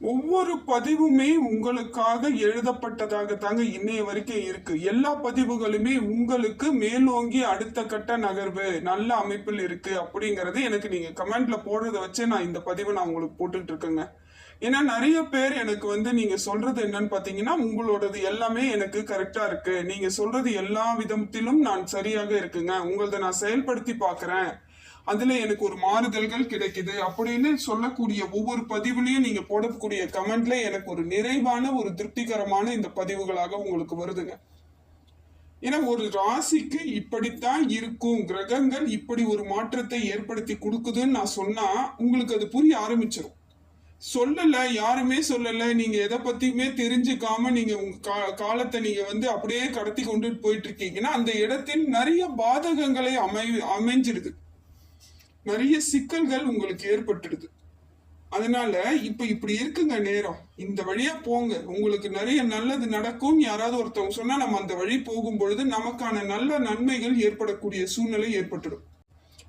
ஒவ்வொரு பதிவுமே உங்களுக்காக எழுதப்பட்டதாக தாங்க இன்னைய வரைக்கும் இருக்கு. எல்லா பதிவுகளுமே உங்களுக்கு மேலோங்கி அடுத்த கட்ட நகர்வு நல்ல அமைப்பில் இருக்கு அப்படிங்கறது எனக்கு நீங்க கமெண்ட்ல போடுறத வச்சு நான் இந்த பதிவை நான் உங்களுக்கு போட்டுட்டு இருக்கேங்க. ஏன்னா நிறைய பேர் எனக்கு வந்து நீங்க சொல்றது என்னன்னு பாத்தீங்கன்னா உங்களோடது எல்லாமே எனக்கு கரெக்டா இருக்கு. நீங்க சொல்றது எல்லா விதத்திலும் நான் சரியாக இருக்குங்க. உங்களத நான் செயல்படுத்தி பாக்குறேன். அதுல எனக்கு ஒரு மாறுதல்கள் கிடைக்குது அப்படின்னு சொல்லக்கூடிய ஒவ்வொரு பதிவுலயும் நீங்க போடக்கூடிய கமெண்ட்ல எனக்கு ஒரு நிறைவான ஒரு திருப்திகரமான இந்த பதிவுகளாக உங்களுக்கு வருதுங்க. ஏன்னா ஒரு ராசிக்கு இப்படித்தான் இருக்கும் கிரகங்கள் இப்படி ஒரு மாற்றத்தை ஏற்படுத்தி கொடுக்குதுன்னு நான் சொன்னா உங்களுக்கு அது புரிய ஆரம்பிச்சிடும் சொல்லல யாருமே சொல்லல நீங்க எதை பத்தியுமே தெரிஞ்சுக்காம நீங்க உங்க கா- காலத்தை நீங்க வந்து அப்படியே கடத்தி கொண்டு போயிட்டு இருக்கீங்கன்னா அந்த இடத்தில் நிறைய பாதகங்களை அமை அமைஞ்சிருது. நிறைய சிக்கல்கள் உங்களுக்கு ஏற்பட்டுடுது. அதனால இப்ப இப்படி இருக்குங்க நேரம். இந்த வழியா போங்க. உங்களுக்கு நிறைய நல்லது நடக்கும் யாராவது ஒருத்தவங்க சொன்னா நம்ம அந்த வழி போகும் பொழுது நமக்கான நல்ல நன்மைகள் ஏற்படக்கூடிய சூழ்நிலை ஏற்பட்டுடும்.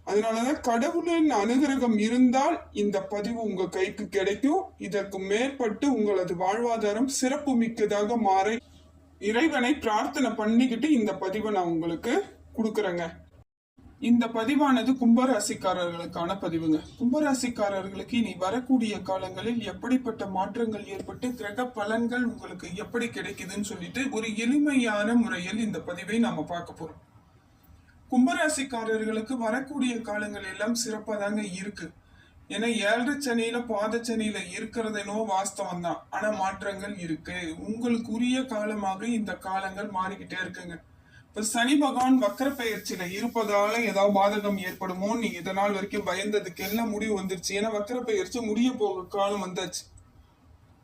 அதனாலதான் கடவுளின் அனுகிரகம் இருந்தால் இந்த பதிவு உங்க கைக்கு கிடைக்கும். இதற்கு மேற்பட்டு உங்களது வாழ்வாதாரம் சிறப்பு மிக்கதாக மாற இறைவனை பிரார்த்தனை பண்ணிக்கிட்டு இந்த பதிவை நான் உங்களுக்கு கொடுக்குறேங்க. இந்த பதிவானது கும்பராசிக்காரர்களுக்கான பதிவுங்க. கும்பராசிக்காரர்களுக்கு இனி வரக்கூடிய காலங்களில் எப்படிப்பட்ட மாற்றங்கள் ஏற்பட்டு கிரக பலன்கள் உங்களுக்கு எப்படி கிடைக்குதுன்னு சொல்லிட்டு ஒரு எளிமையான முறையில் இந்த பதிவை நாம பார்க்க போறோம். கும்பராசிக்காரர்களுக்கு வரக்கூடிய காலங்கள் எல்லாம் சிறப்பாக தாங்க இருக்கு. ஏன்னா ஏழரை சனியில பாத சனியில இருக்கிறது என்னவோ வாஸ்தவம் தான். ஆனா மாற்றங்கள் இருக்கு. உங்களுக்கு உரிய காலமாக இந்த காலங்கள் மாறிக்கிட்டே இருக்குங்க. இப்ப சனி பகவான் வக்கர பெயர்ச்சியில இருப்பதால ஏதாவது பாதகம் ஏற்படுமோ? நீ இதனால் வரைக்கும் பயந்ததுக்கு எல்லாம் முடிவு வந்துருச்சு? ஏன்னா வக்கர பெயர்ச்சி முடிய போக காலம் வந்தாச்சு.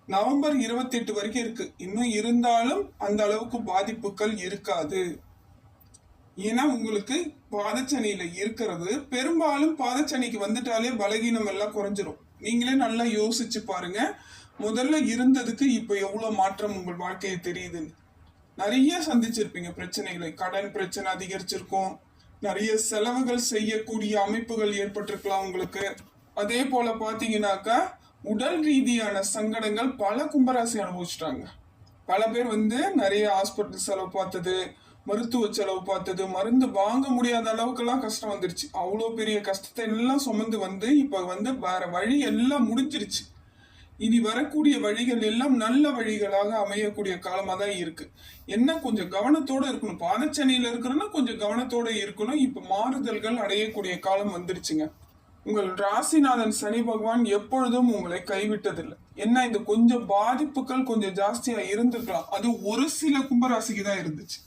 நவம்பர் இருபத்தி எட்டு வரைக்கும் இருக்கு. இன்னும் இருந்தாலும் அந்த அளவுக்கு பாதிப்புகள் இருக்காது. ஏன்னா உங்களுக்கு பாதச்சனியில இருக்கிறது. பெரும்பாலும் பாதச்சனிக்கு வந்துட்டாலே பலகீனம் எல்லாம் குறைஞ்சிரும். நீங்களே நல்லா யோசிச்சு பாருங்க. முதல்ல இருந்ததுக்கு இப்ப எவ்வளவு மாற்றம் உங்கள் வாழ்க்கையை தெரியுதுன்னு. நிறைய சந்திச்சிருப்பீங்க பிரச்சனைகளை. கடன் பிரச்சனை அதிகரிச்சிருக்கும். நிறைய செலவுகள் செய்யக்கூடிய அமைப்புகள் ஏற்பட்டிருக்கலாம் உங்களுக்கு. அதே போல பாத்தீங்கன்னாக்கா உடல் ரீதியான சங்கடங்கள் பல கும்பராசி அனுபவிச்சிட்டாங்க. பல பேர் வந்து நிறைய ஹாஸ்பிட்டல் செலவு பார்த்தது மருத்துவ செலவு பார்த்தது மருந்து வாங்க முடியாத அளவுக்கெல்லாம் கஷ்டம் வந்துருச்சு. அவ்வளோ பெரிய கஷ்டத்தை எல்லாம் சுமந்து வந்து இப்போ வந்து வேற வழி எல்லாம் முடிஞ்சிருச்சு. இனி வரக்கூடிய வழிகள் எல்லாம் நல்ல வழிகளாக அமையக்கூடிய காலமாக தான் இருக்கு. என்ன? கொஞ்சம் கவனத்தோட இருக்கணும். பாதச்சனியில இருக்கிறோன்னா கொஞ்சம் கவனத்தோட இருக்கணும். இப்ப மாறுதல்கள் அடையக்கூடிய காலம் வந்துருச்சுங்க. உங்கள் ராசிநாதன் சனி பகவான் எப்பொழுதும் உங்களை கைவிட்டதில்லை. என்ன? இந்த கொஞ்சம் பாதிப்புகள் கொஞ்சம் ஜாஸ்தியா இருந்துக்கலாம் அது ஒரு சில கும்பராசிக்கு தான் இருந்துச்சு.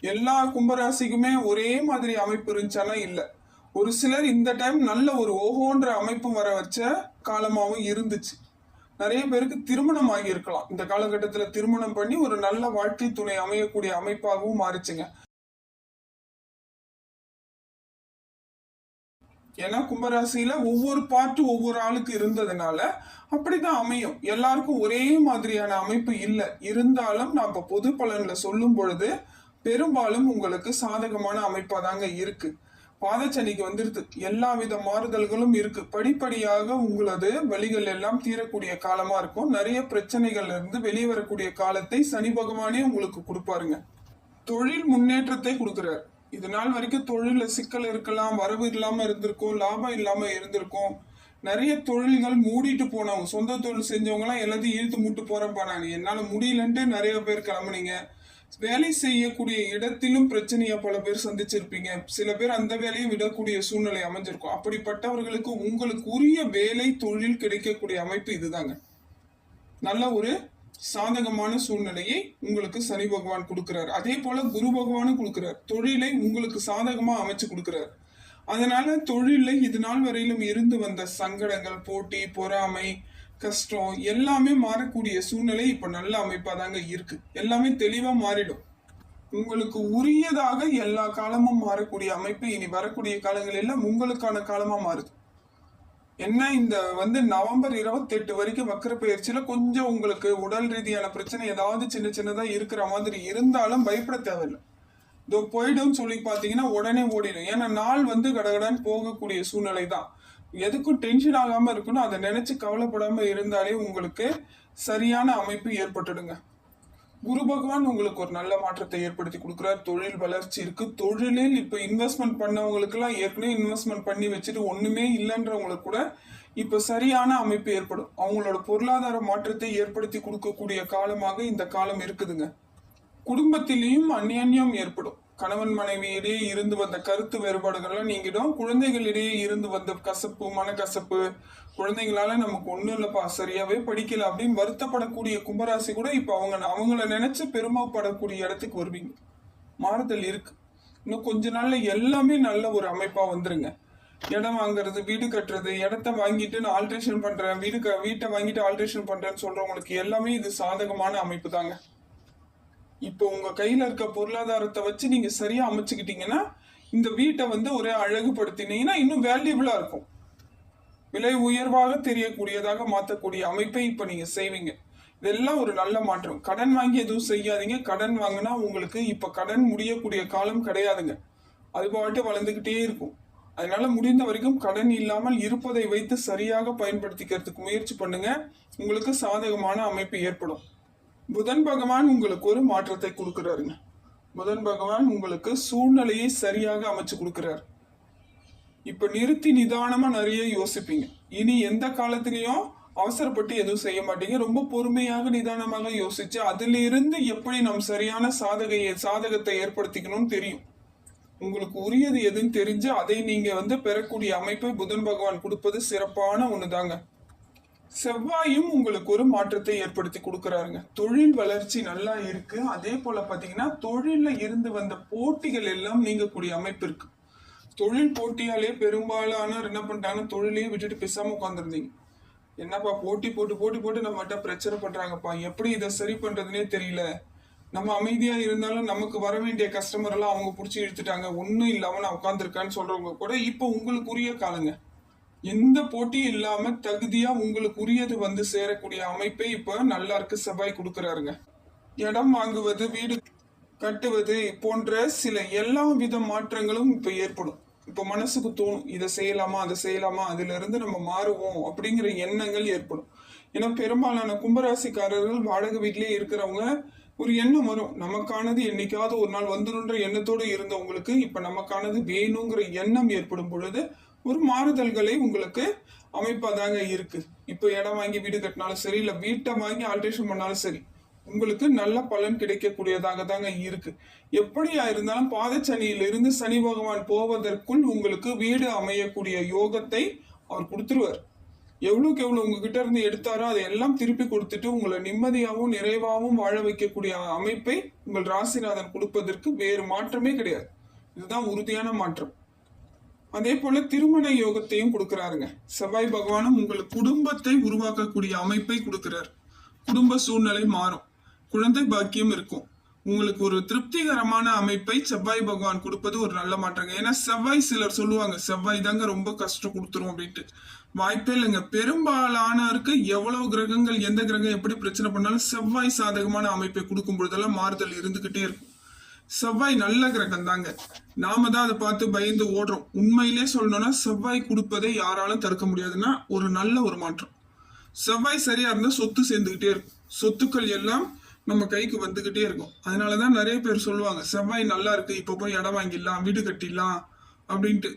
எல்லா கும்பராசிக்குமே ஒரே மாதிரி அமைப்பு இருந்துச்சாலும் இல்லை. ஒரு சிலர் இந்த டைம் நல்ல ஒரு ஓஹோன்ற அமைப்பு வர வச்ச காலமாகவும் இருந்துச்சு. நிறைய பேருக்கு திருமணம் ஆகியிருக்கலாம். இந்த காலகட்டத்துல திருமணம் பண்ணி ஒரு நல்ல வாழ்க்கை துணை அமையக்கூடிய அமைப்பாகவும் மாறிச்சுங்க. ஏன்னா கும்பராசியில ஒவ்வொரு பாட்டு ஒவ்வொரு ஆளுக்கு இருந்ததுனால அப்படிதான் அமையும். எல்லாருக்கும் ஒரே மாதிரியான அமைப்பு இல்லை. இருந்தாலும் நம்ம பொது பலன்ல சொல்லும் பொழுது பெரும்பாலும் உங்களுக்கு சாதகமான அமைப்பாதாங்க இருக்கு. பாதச்சனிக்கு வந்துருது எல்லா வித மாறுதல்களும் இருக்கு. படிப்படியாக உங்களது வழிகள் எல்லாம் தீரக்கூடிய காலமா இருக்கும். நிறைய பிரச்சனைகள்ல இருந்து வெளியே வரக்கூடிய காலத்தை சனி பகவானே உங்களுக்கு கொடுப்பாருங்க. தொழில் முன்னேற்றத்தை கொடுக்குறாரு. இது நாள் வரைக்கும் தொழில சிக்கல் இருக்கலாம் வரவு இல்லாம இருந்திருக்கும் லாபம் இல்லாம இருந்திருக்கும். நிறைய தொழில்கள் மூடிட்டு போனவங்க சொந்த தொழில் செஞ்சவங்க எல்லாம் எல்லாத்தையும் இழுத்து மூட்டு போறப்பா நான் என்னால முடியலன்ட்டு நிறைய பேர் கிளம்புனீங்க. வேலை செய்யக்கூடிய இடத்திலும் பிரச்சனையை பல பேர் சந்திச்சிருப்பீங்க. சில பேர் அந்த வேலையை விடக்கூடிய சூழ்நிலை அமைஞ்சிருக்கும். அப்படிப்பட்டவர்களுக்கு உங்களுக்கு உரிய வேலை தொழில் கிடைக்கக்கூடிய அமைப்பு இதுதாங்க. நல்ல ஒரு சாதகமான சூழ்நிலையை உங்களுக்கு சனி பகவான் கொடுக்கிறார். அதே போல குரு பகவானும் கொடுக்கிறார். தொழிலை உங்களுக்கு சாதகமா அமைச்சு கொடுக்கிறார். அதனால தொழிலில் இது நாள் வரையிலும் இருந்து வந்த சங்கடங்கள் போட்டி பொறாமை கஷ்டம் எல்லாமே மாறக்கூடிய சூழ்நிலை இப்ப நல்ல அமைப்பா தாங்க இருக்கு. எல்லாமே தெளிவா மாறிடும். உங்களுக்கு உரியதாக எல்லா காலமும் மாறக்கூடிய அமைப்பு இனி வரக்கூடிய காலங்களில் உங்களுக்கான காலமா மாறுது. என்ன இந்த வந்து நவம்பர் 28 வரைக்கும் வக்கர பயிற்சியில கொஞ்சம் உங்களுக்கு உடல் ரீதியான பிரச்சனை ஏதாவது சின்ன சின்னதா இருக்கிற மாதிரி இருந்தாலும் பயப்பட தேவையில்லை. இதோ போயிடும் சொல்லி பார்த்தீங்கன்னா உடனே ஓடிடும். ஏன்னா நாள் வந்து கடகடன்னு போகக்கூடிய சூழ்நிலை தான் எதுக்கும் டென்ஷன் ஆகாம இருக்கணும். அதை நினைச்சு கவலைப்படாம இருந்தாலே உங்களுக்கு சரியான அமைப்பு ஏற்பட்டுடுங்க. குரு பகவான் உங்களுக்கு ஒரு நல்ல மாற்றத்தை ஏற்படுத்தி கொடுக்குறார். தொழில் வளர்ச்சி இருக்கு. தொழிலில் இப்ப இன்வெஸ்ட்மெண்ட் பண்ணவங்களுக்கு எல்லாம் ஏற்கனவே இன்வெஸ்ட்மெண்ட் பண்ணி வச்சுட்டு ஒண்ணுமே இல்லைன்றவங்களுக்கு கூட இப்ப சரியான அமைப்பு ஏற்படும். அவங்களோட பொருளாதார மாற்றத்தை ஏற்படுத்தி கொடுக்கக்கூடிய காலமாக இந்த காலம் இருக்குதுங்க. குடும்பத்திலேயும் அந்யன்யம் ஏற்படும். கணவன் மனைவியிடையே இருந்து வந்த கருத்து வேறுபாடுகள்லாம் நீங்கிடும். குழந்தைகளிடையே இருந்து வந்த கசப்பு மனக்கசப்பு குழந்தைங்களால நமக்கு ஒண்ணும் இல்லப்பா சரியாவே படிக்கல அப்படின்னு வருத்தப்படக்கூடிய கும்பராசி கூட இப்ப அவங்க அவங்கள நினைச்சு பெருமைப்படக்கூடிய இடத்துக்கு வருவீங்க. மாறுதல் இருக்கு. இன்னும் கொஞ்ச நாள்ல எல்லாமே நல்ல ஒரு அமைப்பா வந்துருங்க. இடம் வாங்குறது வீடு கட்டுறது இடத்த வாங்கிட்டு நான் ஆல்ட்ரேஷன் பண்றேன் வீடு க- வீட்டை வாங்கிட்டு ஆல்ட்ரேஷன் பண்றேன்னு சொல்றவங்களுக்கு எல்லாமே இது சாதகமான அமைப்பு தாங்க இப்போ உங்க கையில இருக்க பொருளாதாரத்தை வச்சு நீங்க சரியா அமைச்சுக்கிட்டீங்கன்னா இந்த வீட்டை வந்து ஒரே அழகுபடுத்தினீங்கன்னா இன்னும் வேல்யூபிளா இருக்கும். விலை உயர்வாக தெரியக்கூடியதாக மாற்றக்கூடிய அமைப்பை இப்போ நீங்க செய்வீங்க. இதெல்லாம் ஒரு நல்ல மாற்றம். கடன் வாங்கி எதுவும் செய்யாதீங்க. கடன் வாங்கினா உங்களுக்கு இப்ப கடன் முடியக்கூடிய காலம் கிடையாதுங்க. அது பாட்டு வளர்ந்துகிட்டே இருக்கும். அதனால முடிந்த வரைக்கும் கடன் இல்லாமல் இருப்பதை வைத்து சரியாக பயன்படுத்திக்கிறதுக்கு முயற்சி பண்ணுங்க. உங்களுக்கு சாதகமான அமைப்பு ஏற்படும். புதன் பகவான் உங்களுக்கு ஒரு மாற்றத்தை கொடுக்குறாருங்க. புதன் பகவான் உங்களுக்கு சூழ்நிலையை சரியாக அமைச்சு கொடுக்குறாரு. இப்ப நிறுத்தி நிதானமா நிறைய யோசிப்பீங்க. இனி எந்த காலத்திலயும் அவசரப்பட்டு எதுவும் செய்ய மாட்டீங்க. ரொம்ப பொறுமையாக நிதானமாக யோசிச்சு அதிலிருந்து எப்படி நம் சரியான சாதகையை சாதகத்தை ஏற்படுத்திக்கணும்னு தெரியும். உங்களுக்கு உரியது எதுன்னு தெரிஞ்சு அதை நீங்க வந்து பெறக்கூடிய அமைப்பை புதன் பகவான் கொடுப்பது சிறப்பான ஒண்ணுதாங்க. செவ்வாயும் உங்களுக்கு ஒரு மாற்றத்தை ஏற்படுத்தி கொடுக்குறாருங்க. தொழில் வளர்ச்சி நல்லா இருக்கு. அதே போல பாத்தீங்கன்னா தொழிலில் இருந்து வந்த போட்டிகள் எல்லாம் நீங்கக்கூடிய அமைப்பு இருக்கு தொழில் போட்டியாலே பெரும்பாலானோர் என்ன பண்ணிட்டாங்க? தொழிலையே விட்டுட்டு பேசாம உட்காந்துருந்தீங்க என்னப்பா போட்டி போட்டு போட்டி போட்டு நம்மகிட்ட பிரச்சனை பண்றாங்கப்பா. எப்படி இதை சரி பண்றதுனே தெரியல. நம்ம அமைதியா இருந்தாலும் நமக்கு வர வேண்டிய கஸ்டமர் எல்லாம் அவங்க பிடிச்சி இழுத்துட்டாங்க. ஒன்றும் இல்லாம நான் உட்காந்துருக்கேன்னு சொல்றவங்க கூட இப்போ உங்களுக்குரிய காலங்க. எந்த போட்டியும் இல்லாம தகுதியா உங்களுக்கு உரியது வந்து சேரக்கூடிய அமைப்பை இப்ப நல்லா இருக்கு செவ்வாய் கொடுக்கறாருங்க. இடம் வாங்குவது வீடு கட்டுவது போன்ற சில எல்லா வித மாற்றங்களும் இப்ப ஏற்படும். இப்ப மனசுக்கு தோணும் இதை செய்யலாமா அதை செய்யலாமா அதுல இருந்து நம்ம மாறுவோம் அப்படிங்கிற எண்ணங்கள் ஏற்படும். ஏன்னா பெரும்பாலான கும்பராசிக்காரர்கள் வாடகை வீட்டிலேயே இருக்கிறவங்க ஒரு எண்ணம் வரும். நமக்கானது என்னைக்காவது ஒரு நாள் வந்துருன்ற எண்ணத்தோடு இருந்தவங்களுக்கு இப்ப நமக்கானது வேணுங்கிற எண்ணம் ஏற்படும் பொழுது ஒரு மாறுதல்களை உங்களுக்கு அமைப்பாதாங்க இருக்கு. இப்போ இடம் வாங்கி வீடு கட்டினாலும் சரி இல்லை வீட்டை வாங்கி ஆல்ட்ரேஷன் பண்ணாலும் சரி உங்களுக்கு நல்ல பலன் கிடைக்கக்கூடியதாக தாங்க இருக்கு. எப்படியா இருந்தாலும் பாதச்சனியிலிருந்து சனி பகவான் போவதற்குள் உங்களுக்கு வீடு அமையக்கூடிய யோகத்தை அவர் கொடுத்துருவார். எவ்வளோக்கு எவ்வளோ உங்ககிட்ட இருந்து எடுத்தாரோ அதை எல்லாம் திருப்பி கொடுத்துட்டு உங்களை நிம்மதியாகவும் நிறைவாகவும் வாழ வைக்கக்கூடிய அமைப்பை உங்கள் ராசிநாதன் கொடுப்பதற்கு வேறு மாற்றமே கிடையாது. இதுதான் உறுதியான மாற்றம். அதே போல திருமண யோகத்தையும் கொடுக்கறாருங்க. செவ்வாய் பகவானும் உங்கள் குடும்பத்தை உருவாக்கக்கூடிய அமைப்பை கொடுக்கிறார். குடும்ப சூழ்நிலை மாறும். குழந்தை பாக்கியம் இருக்கும். உங்களுக்கு ஒரு திருப்திகரமான அமைப்பை செவ்வாய் பகவான் கொடுப்பது ஒரு நல்ல மாற்றங்க. ஏன்னா செவ்வாய் சிலர் சொல்லுவாங்க செவ்வாய் தாங்க ரொம்ப கஷ்டம் கொடுத்துரும் அப்படின்ட்டு. வாய்ப்பே இல்லைங்க. பெரும்பாலானோருக்கு எவ்வளவு கிரகங்கள் எந்த கிரகம் எப்படி பிரச்சனை பண்ணாலும் செவ்வாய் சாதகமான அமைப்பை கொடுக்கும் பொழுதெல்லாம் மாறுதல் இருந்துகிட்டே இருக்கும். செவ்வாய் நல்ல கிரகம் தாங்க. நாம தான் அதை பார்த்து பயந்து ஓடுறோம். உண்மையிலே சொல்லணும்னா செவ்வாய் கொடுப்பதை யாராலும் தடுக்க முடியாதுன்னா ஒரு நல்ல ஒரு மாற்றம். செவ்வாய் சரியா இருந்தா சொத்து சேர்ந்துகிட்டே இருக்கும். சொத்துக்கள் எல்லாம் நம்ம கைக்கு வந்துகிட்டே இருக்கும். அதனாலதான் நிறைய பேர் சொல்லுவாங்க செவ்வாய் நல்லா இருக்கு இப்ப போய் இடம் வாங்கிடலாம் வீடு கட்டிடலாம் அப்படின்ட்டு.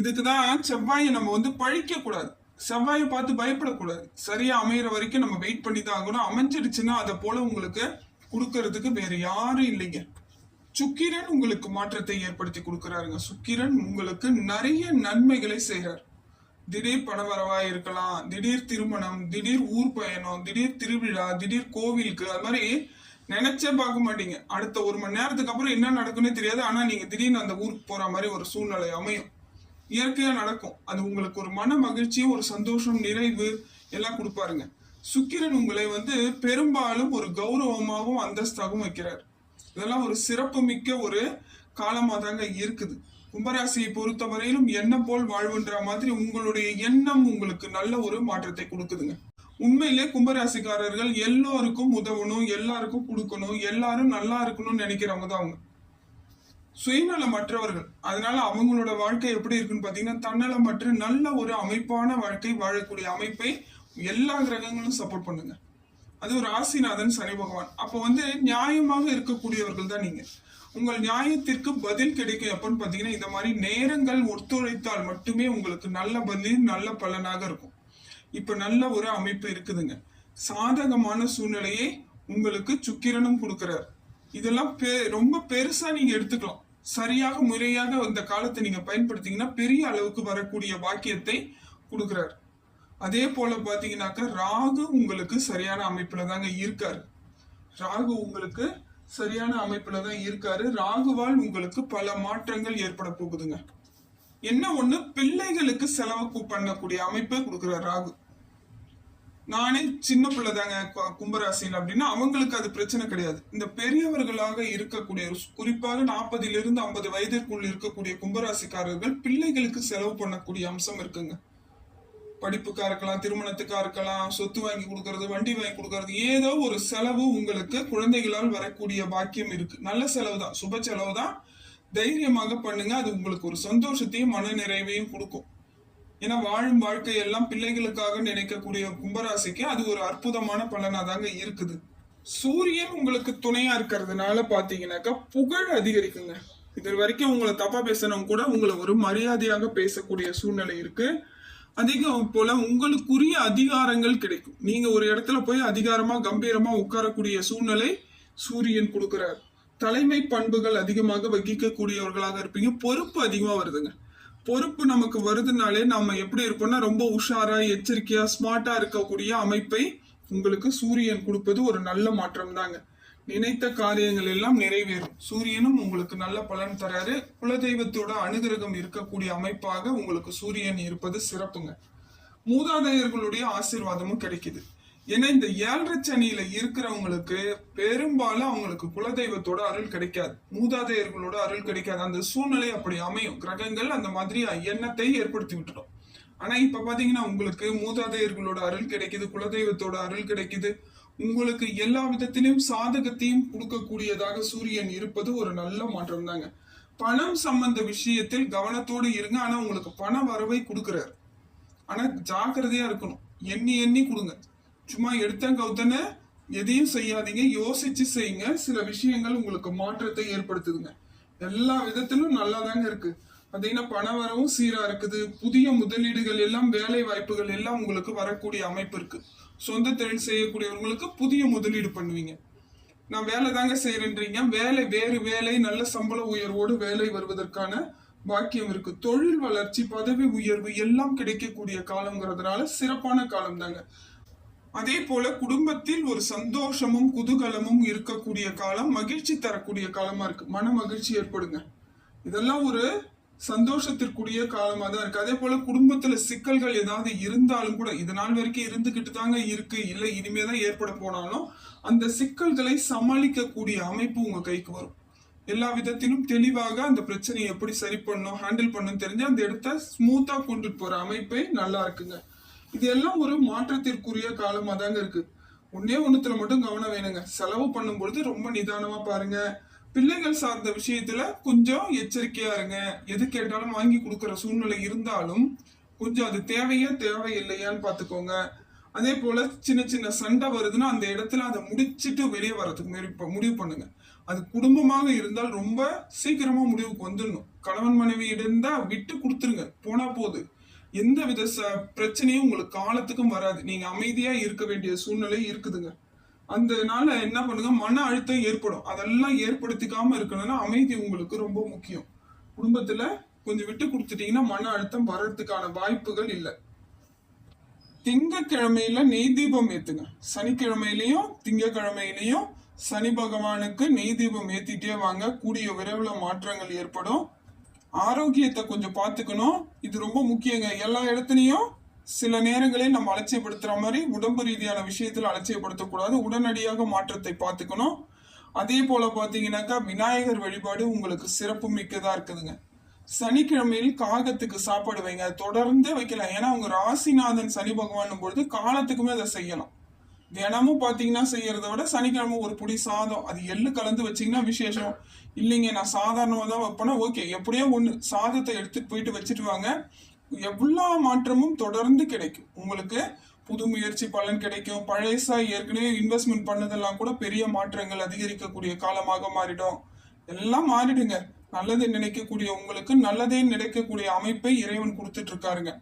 இதுக்கு தான் செவ்வாயை நம்ம வந்து பழிக்க கூடாது செவ்வாயை பார்த்து பயப்படக்கூடாது. சரியா அமையிற வரைக்கும் நம்ம வெயிட் பண்ணி தான் ஆகணும். அமைஞ்சிடுச்சுன்னா அதை போல உங்களுக்கு கொடுக்கறதுக்கு வேற யாரும் இல்லைங்க. சுக்கிரன் உங்களுக்கு மாற்றத்தை ஏற்படுத்தி கொடுக்குறாருங்க. சுக்கிரன் உங்களுக்கு நிறைய நன்மைகளை செய்கிறார். திடீர் பணவரவா இருக்கலாம் திடீர் திருமணம் திடீர் ஊர் பயணம் திடீர் திருவிழா திடீர் கோவிலுக்கு அது மாதிரி நினைச்சே பார்க்க மாட்டீங்க. அடுத்த ஒரு மணி நேரத்துக்கு அப்புறம் என்ன நடக்குன்னே தெரியாது. ஆனா நீங்க திடீர்னு அந்த ஊருக்கு போற மாதிரி ஒரு சூழ்நிலை அமையும். இயற்கையா நடக்கும். அது உங்களுக்கு ஒரு மன மகிழ்ச்சி ஒரு சந்தோஷம் நிறைவு எல்லாம் கொடுப்பாருங்க. சுக்கிரன் உங்களை வந்து பெரும்பாலும் ஒரு கௌரவமாகவும் அந்தஸ்தாகவும் வைக்கிறார். இதெல்லாம் ஒரு சிறப்பு மிக்க ஒரு காலமாக தாங்க இருக்குது. கும்பராசியை பொறுத்தவரையிலும் எண்ணம் போல் வாழ்வுன்ற மாதிரி உங்களுடைய எண்ணம் உங்களுக்கு நல்ல ஒரு மாற்றத்தை கொடுக்குதுங்க. உண்மையிலே கும்பராசிக்காரர்கள் எல்லோருக்கும் உதவணும் எல்லாருக்கும் கொடுக்கணும் எல்லாரும் நல்லா இருக்கணும்னு நினைக்கிறவங்க தான் அவங்க. சுயநலமற்றவர்கள். அதனால அவங்களோட வாழ்க்கை எப்படி இருக்குன்னு பார்த்தீங்கன்னா தன்னலமற்ற நல்ல ஒரு அமைப்பான வாழ்க்கை வாழக்கூடிய அமைப்பை எல்லா கிரகங்களும் சப்போர்ட் பண்ணுங்க. அது ஒரு ராசிநாதன் சனி பகவான். அப்போ வந்து நியாயமாக இருக்கக்கூடியவர்கள் தான் நீங்க. உங்கள் நியாயத்திற்கு பதில் கிடைக்கும். எப்பன்னு பார்த்தீங்கன்னா இந்த மாதிரி நேரங்கள் ஒத்துழைத்தால் மட்டுமே உங்களுக்கு நல்ல பதில் நல்ல பலனாக இருக்கும். இப்போ நல்ல ஒரு அமைப்பு இருக்குதுங்க. சாதகமான சூழ்நிலையை உங்களுக்கு சுக்கிரனும் கொடுக்குறார். இதெல்லாம் பெ ரொம்ப பெருசாக நீங்கள் எடுத்துக்கலாம். சரியாக முறையாக அந்த காலத்தை நீங்கள் பயன்படுத்தீங்கன்னா பெரிய அளவுக்கு வரக்கூடிய வாக்கியத்தை கொடுக்குறாரு. அதே போல பார்த்தீங்கன்னாக்கா ராகு உங்களுக்கு சரியான அமைப்பில் தாங்க இருக்காரு. ராகு உங்களுக்கு சரியான அமைப்பில் தான் இருக்காரு. ராகுவால் உங்களுக்கு பல மாற்றங்கள் ஏற்பட போகுதுங்க. என்ன ஒண்ணு? பிள்ளைகளுக்கு செலவு பண்ணக்கூடிய அமைப்பை கொடுக்கிறார் ராகு. நானே சின்ன பிள்ளை தாங்க கும்பராசியில் அப்படின்னா அவங்களுக்கு அது பிரச்சனை கிடையாது. இந்த பெரியவர்களாக இருக்கக்கூடிய குறிப்பாக நாற்பதிலிருந்து ஐம்பது வயதிற்குள் இருக்கக்கூடிய கும்பராசிக்காரர்கள் பிள்ளைகளுக்கு செலவு பண்ணக்கூடிய அம்சம் இருக்குங்க. படிப்புக்கா இருக்கலாம் திருமணத்துக்கா இருக்கலாம் சொத்து வாங்கி கொடுக்கறது வண்டி வாங்கி கொடுக்கறது ஏதோ ஒரு செலவு உங்களுக்கு குழந்தைகளால் வரக்கூடிய பாக்கியம் இருக்கு. நல்ல செலவு தான் சுப செலவு தான். தைரியமாக பண்ணுங்க அது உங்களுக்கு ஒரு சந்தோஷத்தையும் மன நிறைவையும் கொடுக்கும். ஏன்னா வாழும் வாழ்க்கை எல்லாம் பிள்ளைகளுக்காக நினைக்கக்கூடிய கும்பராசிக்கு அது ஒரு அற்புதமான பலனா தாங்க இருக்குது. சூரியன் உங்களுக்கு துணையா இருக்கிறதுனால பாத்தீங்கன்னாக்கா புகழ் அதிகரிக்குங்க. இது வரைக்கும் உங்களை தப்பா பேசணும் கூட உங்களை ஒரு மரியாதையாக பேசக்கூடிய சூழ்நிலை இருக்கு. அதிகம் போல உங்களுக்குரிய அதிகாரங்கள் கிடைக்கும். நீங்க ஒரு இடத்துல போய் அதிகாரமா கம்பீரமா உட்காரக்கூடிய சூழ்நிலை சூரியன் கொடுக்கிறார். தலைமை பண்புகள் அதிகமாக வகிக்கக்கூடியவர்களாக இருப்பீங்க. பொறுப்பு அதிகமாக வருதுங்க. பொறுப்பு நமக்கு வருதுனாலே நம்ம எப்படி இருப்போம்னா ரொம்ப உஷாரா எச்சரிக்கையா ஸ்மார்ட்டா இருக்கக்கூடிய அமைப்பை உங்களுக்கு சூரியன் கொடுப்பது ஒரு நல்ல மாற்றம் தாங்க நினைத்த காரியங்கள் எல்லாம் நிறைவேறும். சூரியனும் உங்களுக்கு நல்ல பலன் தராரு. குலதெய்வத்தோட அனுகிரகம் இருக்கக்கூடிய அமைப்பாக உங்களுக்கு சூரியன் இருப்பது சிறப்புங்க. மூதாதையர்களுடைய ஆசீர்வாதமும் கிடைக்குது. ஏன்னா இந்த ஏழரை சனியில இருக்கிறவங்களுக்கு பெரும்பாலும் அவங்களுக்கு குலதெய்வத்தோட அருள் கிடைக்காது. மூதாதையர்களோட அருள் கிடைக்காது. அந்த சூழ்நிலை அப்படி அமையும். கிரகங்கள் அந்த மாதிரி எண்ணத்தை ஏற்படுத்தி விட்டுடும். ஆனா இப்ப பாத்தீங்கன்னா உங்களுக்கு மூதாதையர்களோட அருள் கிடைக்குது குலதெய்வத்தோட அருள் கிடைக்குது. உங்களுக்கு எல்லா விதத்திலும் சாதகத்தையும் கொடுக்கக்கூடியதாக சூரியன் இருப்பது ஒரு நல்ல மாற்றம் தாங்க பணம் சம்பந்த விஷயத்தில் கவனத்தோடு இருங்க. ஆனா உங்களுக்கு பண வரவை கொடுக்குறாரு. ஆனா ஜாக்கிரதையா இருக்கணும். எண்ணி எண்ணி கொடுங்க. சும்மா எடுத்தேன் கவுத்தன எதையும் செய்யாதீங்க. யோசிச்சு செய்யுங்க. சில விஷயங்கள் உங்களுக்கு மாற்றத்தை ஏற்படுத்துதுங்க. எல்லா விதத்திலும் நல்லா தாங்க இருக்கு. பார்த்தீங்கன்னா பண வரவும் சீரா இருக்குது. புதிய முதலீடுகள் எல்லாம் வேலை வாய்ப்புகள் எல்லாம் உங்களுக்கு வரக்கூடிய அமைப்பு இருக்கு. சொந்த தொழில் செய்யக்கூடியவங்களுக்கு புதிய முதலீடு பண்ணுவீங்க. நான் வேலை தாங்க செய்யறேன்றீங்க வேலை வேறு வேலை நல்ல சம்பள உயர்வோடு வேலை வருவதற்கான பாக்கியம் இருக்கு. தொழில் வளர்ச்சி பதவி உயர்வு எல்லாம் கிடைக்கக்கூடிய காலங்கிறதுனால சிறப்பான காலம் தாங்க அதே போல குடும்பத்தில் ஒரு சந்தோஷமும் குதூகலமும் இருக்கக்கூடிய காலம் மகிழ்ச்சி தரக்கூடிய காலமா இருக்கு. மன மகிழ்ச்சி ஏற்படுங்க. இதெல்லாம் ஒரு சந்தோஷத்திற்குரிய காலமாக தான் இருக்கு. அதே போல குடும்பத்துல சிக்கல்கள் ஏதாவது இருந்தாலும் கூட இது நாள் வரைக்கும் இருந்துகிட்டு தாங்க இருக்கு. இல்லை இனிமேதான் ஏற்பட போனாலும் அந்த சிக்கல்களை சமாளிக்கக்கூடிய அமைப்பு உங்க கைக்கு வரும். எல்லா விதத்திலும் தெளிவாக அந்த பிரச்சனையை எப்படி சரி பண்ணணும் ஹேண்டில் பண்ணணும் தெரிஞ்சு அந்த இடத்த ஸ்மூத்தா கொண்டுட்டு போற அமைப்பே நல்லா இருக்குங்க. இது எல்லாம் ஒரு மாற்றத்திற்குரிய காலமாக தாங்க இருக்கு. ஒன்னே ஒண்ணுத்துல மட்டும் கவனம் வேணுங்க. செலவு பண்ணும் பொழுது ரொம்ப நிதானமா பாருங்க. பிள்ளைகள் சார்ந்த விஷயத்துல கொஞ்சம் எச்சரிக்கையா இருங்க. எது கேட்டாலும் வாங்கி கொடுக்குற சூழ்நிலை இருந்தாலும் கொஞ்சம் அது தேவையா இல்லையான்னு பாத்துக்கோங்க அதே போல சின்ன சின்ன சண்டை வருதுன்னா அந்த இடத்துல அதை முடிச்சுட்டு வெளியே வர்றதுக்கு முயற்சி முடிவு பண்ணுங்க. அது குடும்பமாக இருந்தால் ரொம்ப சீக்கிரமா முடிவுக்கு வந்துடணும். கணவன் மனைவி இருந்தா விட்டு கொடுத்துருங்க. போனா போது. எந்த வித ச- பிரச்சனையும் உங்களுக்கு காலத்துக்கும் வராது. நீங்க அமைதியா இருக்க வேண்டிய சூழ்நிலை இருக்குதுங்க. அதனால என்ன பண்ணுங்க மன அழுத்தம் ஏற்படும். அதெல்லாம் ஏற்படுத்திக்காம இருக்கணும்னா அமைதி உங்களுக்கு ரொம்ப முக்கியம். குடும்பத்துல கொஞ்சம் விட்டு கொடுத்துட்டீங்கன்னா மன அழுத்தம் வர்றதுக்கான வாய்ப்புகள் இல்லை. திங்கக்கிழமையில நெய் தீபம் ஏத்துங்க. சனிக்கிழமையிலையும் திங்கக்கிழமையிலையும் சனி பகவானுக்கு நெய் தீபம் ஏத்திட்டே வாங்க. கூடிய விரைவில் மாற்றங்கள் ஏற்படும். ஆரோக்கியத்தை கொஞ்சம் பார்த்துக்கணும். இது ரொம்ப முக்கியங்க. எல்லா இடத்துலையும் சில நேரங்களில் நம்ம அலட்சியப்படுத்துற மாதிரி உடம்பு ரீதியான விஷயத்துல அலட்சியப்படுத்தக்கூடாது. உடனடியாக மாற்றத்தை பார்த்துக்கணும். அதே போல பாத்தீங்கன்னாக்கா விநாயகர் வழிபாடு உங்களுக்கு சிறப்பு மிக்கதா இருக்குதுங்க. சனிக்கிழமையில் காகத்துக்கு சாப்பாடு வைங்க. தொடர்ந்தே வைக்கலாம். ஏன்னா உங்க ராசிநாதன் சனி பகவான் பொழுது காலத்துக்குமே அதை செய்யலாம். தினமும் பாத்தீங்கன்னா செய்யறத விட சனிக்கிழமை ஒரு புடி சாதம் அது எள்ளு கலந்து வச்சீங்கன்னா விசேஷம். இல்லைங்க நான் சாதாரணமாக தான் வைப்பேன்னா ஓகே எப்படியோ ஒன்று சாதத்தை எடுத்துட்டு போயிட்டு வச்சுட்டு வாங்க. எல்லா மாற்றமும் தொடர்ந்து கிடைக்கும். உங்களுக்கு புது முயற்சி பலன் கிடைக்கும். பழையசா ஏற்கனவே இன்வெஸ்ட்மெண்ட் பண்ணதெல்லாம் கூட பெரிய மாற்றங்கள் அதிகரிக்கக்கூடிய காலமாக மாறிடும். எல்லாம் மாறிடுங்க. நல்லதை நினைக்கக்கூடிய உங்களுக்கு நல்லதே நினைக்கக்கூடிய அமைப்பை இறைவன் கொடுத்துட்டு இருக்காருங்க.